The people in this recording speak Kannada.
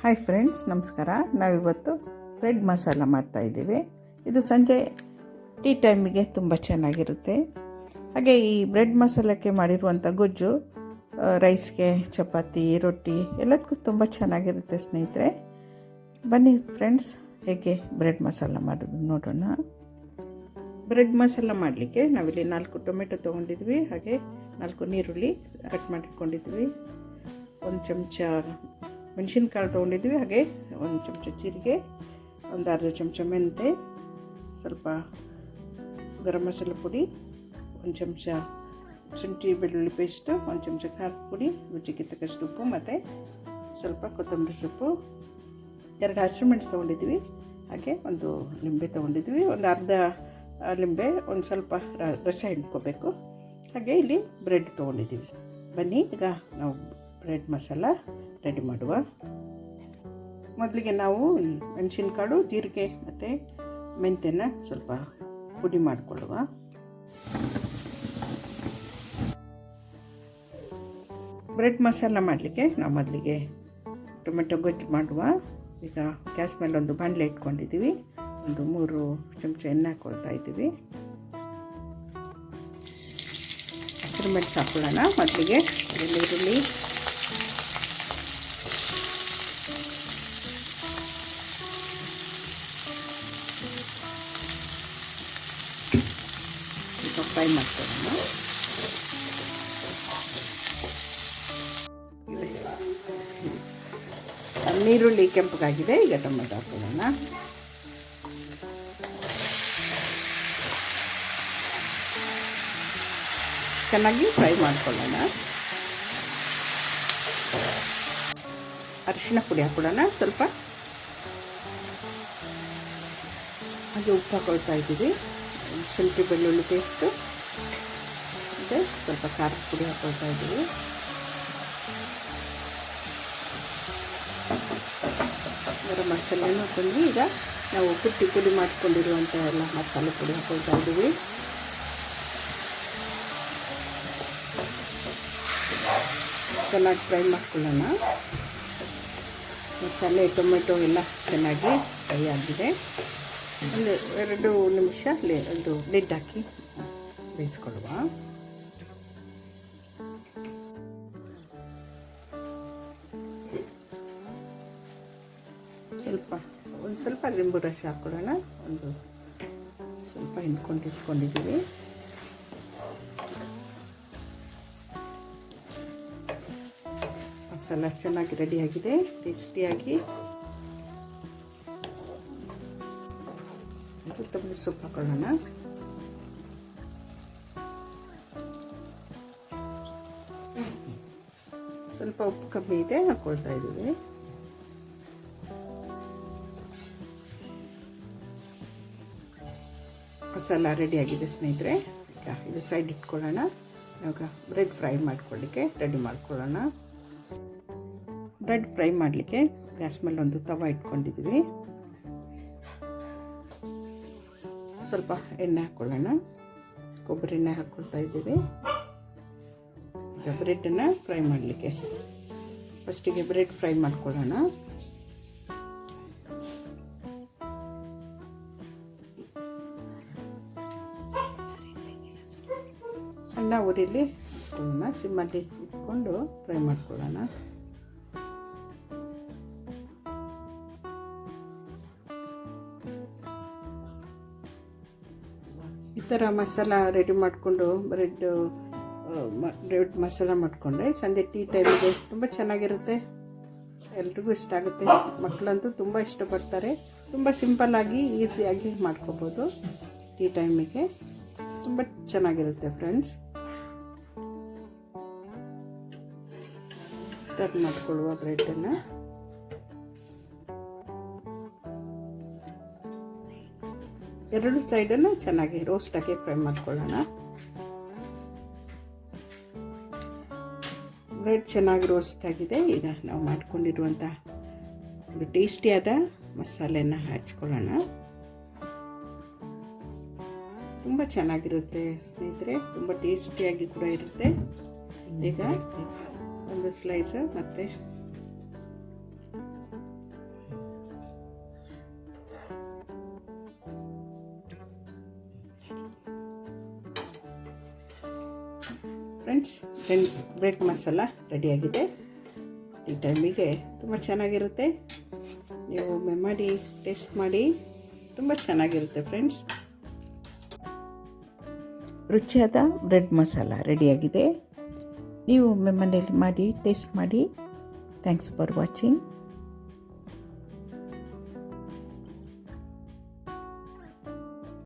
ಹಾಯ್ ಫ್ರೆಂಡ್ಸ್ ನಮಸ್ಕಾರ. ನಾವಿವತ್ತು ಬ್ರೆಡ್ ಮಸಾಲ ಮಾಡ್ತಾಯಿದ್ದೀವಿ ಇದು ಸಂಜೆ ಟೀ ಟೈಮಿಗೆ ತುಂಬ ಚೆನ್ನಾಗಿರುತ್ತೆ. ಹಾಗೆ ಈ ಬ್ರೆಡ್ ಮಸಾಲಕ್ಕೆ ಮಾಡಿರುವಂಥ ಗೊಜ್ಜು ರೈಸ್ಗೆ ಚಪಾತಿ, ರೊಟ್ಟಿ ಎಲ್ಲದಕ್ಕೂ ತುಂಬ ಚೆನ್ನಾಗಿರುತ್ತೆ ಸ್ನೇಹಿತರೆ. ಬನ್ನಿ ಫ್ರೆಂಡ್ಸ್ ಹೇಗೆ ಬ್ರೆಡ್ ಮಸಾಲ ಮಾಡೋದು ನೋಡೋಣ. ಬ್ರೆಡ್ ಮಸಾಲ ಮಾಡಲಿಕ್ಕೆ ನಾವಿಲ್ಲಿ ನಾಲ್ಕು ಟೊಮೆಟೊ ತೊಗೊಂಡಿದ್ವಿ. ಹಾಗೆ ನಾಲ್ಕು ನೀರುಳ್ಳಿ ಕಟ್ ಮಾಡಿಟ್ಕೊಂಡಿದ್ವಿ. ಒಂದು ಚಮಚ ಮೆಣಸಿನ್ಕಾಳು ತೊಗೊಂಡಿದ್ವಿ ಹಾಗೆ ಒಂದು ಚಮಚ ಜೀರಿಗೆ, ಒಂದು ಅರ್ಧ ಚಮಚ ಮೆಂತೆ, ಸ್ವಲ್ಪ ಗರಂ ಮಸಾಲೆ ಪುಡಿ, ಒಂದು ಚಮಚ ಶುಂಠಿ ಬೆಳ್ಳುಳ್ಳಿ ಪೇಸ್ಟು, ಒಂದು ಚಮಚ ಖಾರ ಪುಡಿ, ರುಚಿಗೆ ತಕ್ಕಷ್ಟು ಉಪ್ಪು ಮತ್ತು ಸ್ವಲ್ಪ ಕೊತ್ತಂಬರಿ ಸೊಪ್ಪು. ಎರಡು ಹಸಿರುಮೆಣಸು ತೊಗೊಂಡಿದ್ವಿ ಹಾಗೆ ಒಂದು ಲಿಂಬೆ ತೊಗೊಂಡಿದ್ವಿ ಒಂದು ಅರ್ಧ ಲಿಂಬೆ, ಒಂದು ಸ್ವಲ್ಪ ರಸ ಹಿಂಡ್ಕೋಬೇಕು. ಹಾಗೆ ಇಲ್ಲಿ ಬ್ರೆಡ್ ತೊಗೊಂಡಿದ್ದೀವಿ. ಬನ್ನಿ, ಈಗ ನಾವು ಬ್ರೆಡ್ ಮಸಾಲ ರೆಡಿ ಮಾಡುವ. ಮೊದಲಿಗೆ ನಾವು ಈ ಮೆಣಸಿನಕಾಳು, ಜೀರಿಗೆ ಮತ್ತು ಮೆಂತ್ಯನ ಸ್ವಲ್ಪ ಪುಡಿ ಮಾಡಿಕೊಳ್ಳುವ. ಬ್ರೆಡ್ ಮಸಾಲ ಮಾಡಲಿಕ್ಕೆ ನಾವು ಮೊದಲಿಗೆ ಟೊಮೆಟೊ ಗೊಜ್ಜು ಮಾಡುವ. ಈಗ ಗ್ಯಾಸ್ ಮೇಲೆ ಒಂದು ಬಾಣಲೆ ಇಟ್ಕೊಂಡಿದ್ದೀವಿ. ಒಂದು ಮೂರು ಚಮಚ ಎಣ್ಣೆ ಹಾಕ್ಕೊಳ್ತಾ ಇದ್ದೀವಿ. ಹಸಿರು ಮೆಣಸು ಹಾಕೊಳ್ಳೋಣ. ಮೊದಲಿಗೆ ಈರುಳ್ಳಿ ಫ್ರೈ ಮಾಡ್ಕೊಳ್ಳೋಣ ನೀರುಳ್ಳಿ ಕೆಂಪಗಾಗಿದೆ, ಈಗ ಟೊಮೆಟೊ ಹಾಕೊಳ್ಳೋಣ ಚೆನ್ನಾಗಿ ಫ್ರೈ ಮಾಡ್ಕೊಳ್ಳೋಣ. ಅರಿಶಿನ ಪುಡಿ ಹಾಕೊಳ್ಳೋಣ, ಸ್ವಲ್ಪ. ಹಾಗೆ ಉಪ್ಪು ಹಾಕೊಳ್ತಾ ಇದ್ದೀವಿ. ಶುಂಠಿ ಬೆಳ್ಳುಳ್ಳಿ ಪೇಸ್ಟು ಮತ್ತು ಸ್ವಲ್ಪ ಖಾರದ ಪುಡಿ ಹಾಕೊಳ್ತಾ ಇದ್ದೀವಿ ಗರಂ ಮಸಾಲೆನೂ ಹಾಕ್ಕೊಂಡ್ವಿ ಈಗ ನಾವು ಪುಟ್ಟಿ ಪುಡಿ ಮಾಡಿಕೊಂಡಿರುವಂಥ ಎಲ್ಲ ಮಸಾಲೆ ಪುಡಿ ಹಾಕೊಳ್ತಾ ಇದ್ದೀವಿ. ಚೆನ್ನಾಗಿ ಫ್ರೈ ಮಾಡ್ಕೊಳ್ಳೋಣ. ಮಸಾಲೆ, ಟೊಮೆಟೊ ಎಲ್ಲ ಚೆನ್ನಾಗಿ ಫ್ರೈ ಆಗಿದೆ. ಒಂದು ಎರಡು ನಿಮಿಷ ಲೇ ಒಂದು ಲಿಡ್ ಹಾಕಿ ಬೇಯಿಸ್ಕೊಳ್ಳುವ. ಒಂದು ಸ್ವಲ್ಪ ಲಿಂಬು ರಸ ಹಾಕ್ಕೊಳ್ಳೋಣ. ಒಂದು ಸ್ವಲ್ಪ ಹಿಂಡ್ಕೊಂಡು ಇಟ್ಕೊಂಡಿದ್ದೀವಿ. ಮಸಾಲ ಚೆನ್ನಾಗಿ ರೆಡಿಯಾಗಿದೆ ಟೇಸ್ಟಿಯಾಗಿ ಕೊತ್ತಂಬರಿ ಸೊಪ್ಪು ಹಾಕೊಳ್ಳೋಣ. ಸ್ವಲ್ಪ ಉಪ್ಪು ಕಮ್ಮಿ ಇದೆ ಹಾಕ್ಕೊಳ್ತಾ ಇದ್ದೀವಿ. ಮಸಾಲ ರೆಡಿಯಾಗಿದೆ ಸ್ನೇಹಿತರೆ. ಈಗ ಇದು ಸೈಡ್ ಇಟ್ಕೊಳ್ಳೋಣ. ಇವಾಗ ಬ್ರೆಡ್ ಫ್ರೈ ಮಾಡ್ಕೊಳ್ಳಿಕ್ಕೆ ರೆಡಿ ಮಾಡ್ಕೊಳ್ಳೋಣ. ಬ್ರೆಡ್ ಫ್ರೈ ಮಾಡಲಿಕ್ಕೆ ಗ್ಯಾಸ್ ಮೇಲೆ ಒಂದು ತವ ಇಟ್ಕೊಂಡಿದ್ದೀವಿ. ಸ್ವಲ್ಪ ಎಣ್ಣೆ ಹಾಕ್ಕೊಳ್ಳೋಣ ಕೊಬ್ಬರಿ ಎಣ್ಣೆ ಹಾಕ್ಕೊಳ್ತಾ ಇದ್ದೀವಿ. ಈಗ ಬ್ರೆಡನ್ನು ಫ್ರೈ ಮಾಡಲಿಕ್ಕೆ. ಫಸ್ಟಿಗೆ ಬ್ರೆಡ್ ಫ್ರೈ ಮಾಡ್ಕೊಳ್ಳೋಣ. ಸಣ್ಣ ಉರಿಲಿ ಇದನ್ನು ಸಿಮ್ಮಲ್ಲಿ ಇಟ್ಕೊಂಡು ಫ್ರೈ ಮಾಡ್ಕೊಳ್ಳೋಣ. ಈ ಥರ ಮಸಾಲ ರೆಡಿ ಮಾಡಿಕೊಂಡು ಬ್ರೆಡ್ ಬ್ರೆಡ್ ಮಸಾಲ ಮಾಡಿಕೊಂಡ್ರೆ ಸಂಜೆ ಟೀ ಟೈಮಿಗೆ ತುಂಬ ಚೆನ್ನಾಗಿರುತ್ತೆ. ಎಲ್ರಿಗೂ ಇಷ್ಟ ಆಗುತ್ತೆ. ಮಕ್ಕಳಂತೂ ತುಂಬ ಇಷ್ಟಪಡ್ತಾರೆ ತುಂಬ ಸಿಂಪಲ್ಲಾಗಿ ಈಸಿಯಾಗಿ ಮಾಡ್ಕೋಬೋದು ಟೀ ಟೈಮಿಗೆ. ತುಂಬ ಚೆನ್ನಾಗಿರುತ್ತೆ ಫ್ರೆಂಡ್ಸ್. ಟರ್ನ್ ಮಾಡಿಕೊಳ್ಳುವ ಬ್ರೆಡ್ಡನ್ನು. ಎರಡು ಸೈಡನ್ನು ಚೆನ್ನಾಗಿ ರೋಸ್ಟಾಗಿ ಫ್ರೈ ಮಾಡ್ಕೊಳ್ಳೋಣ. ಬ್ರೆಡ್ ಚೆನ್ನಾಗಿ ರೋಸ್ಟ್ ಆಗಿದೆ. ಈಗ ನಾವು ಮಾಡ್ಕೊಂಡಿರುವಂಥ ಒಂದು ಟೇಸ್ಟಿಯಾದ ಮಸಾಲೆನ ಹಚ್ಕೊಳ್ಳೋಣ. ತುಂಬ ಚೆನ್ನಾಗಿರುತ್ತೆ ಸ್ನೇಹಿತರೆ. ತುಂಬ ಟೇಸ್ಟಿಯಾಗಿ ಕೂಡ ಇರುತ್ತೆ. ಈಗ ಒಂದು ಸ್ಲೈಸ ಮತ್ತು ಫ್ರೆಂಡ್ಸ್ ಟೆನ್ ಬ್ರೆಡ್ ಮಸಾಲ ರೆಡಿಯಾಗಿದೆ ಈ ಟೈಮಿಗೆ ತುಂಬ ಚೆನ್ನಾಗಿರುತ್ತೆ. ನೀವು ಒಮ್ಮೆ ಮಾಡಿ ಟೇಸ್ಟ್ ಮಾಡಿ, ತುಂಬ ಚೆನ್ನಾಗಿರುತ್ತೆ ಫ್ರೆಂಡ್ಸ್ ರುಚಿಯಾದ ಬ್ರೆಡ್ ಮಸಾಲ ರೆಡಿಯಾಗಿದೆ ನೀವು ಒಮ್ಮೆ ಮನೇಲಿ ಮಾಡಿ ಟೇಸ್ಟ್ ಮಾಡಿ. Thanks for watching